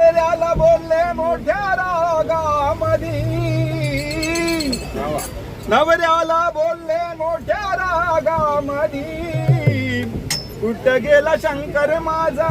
नवऱ्याला बोलले मोठ्या रागामधी. नवऱ्याला बोलले मोठ्या रागामधी. कुठं गेला शंकर माझा?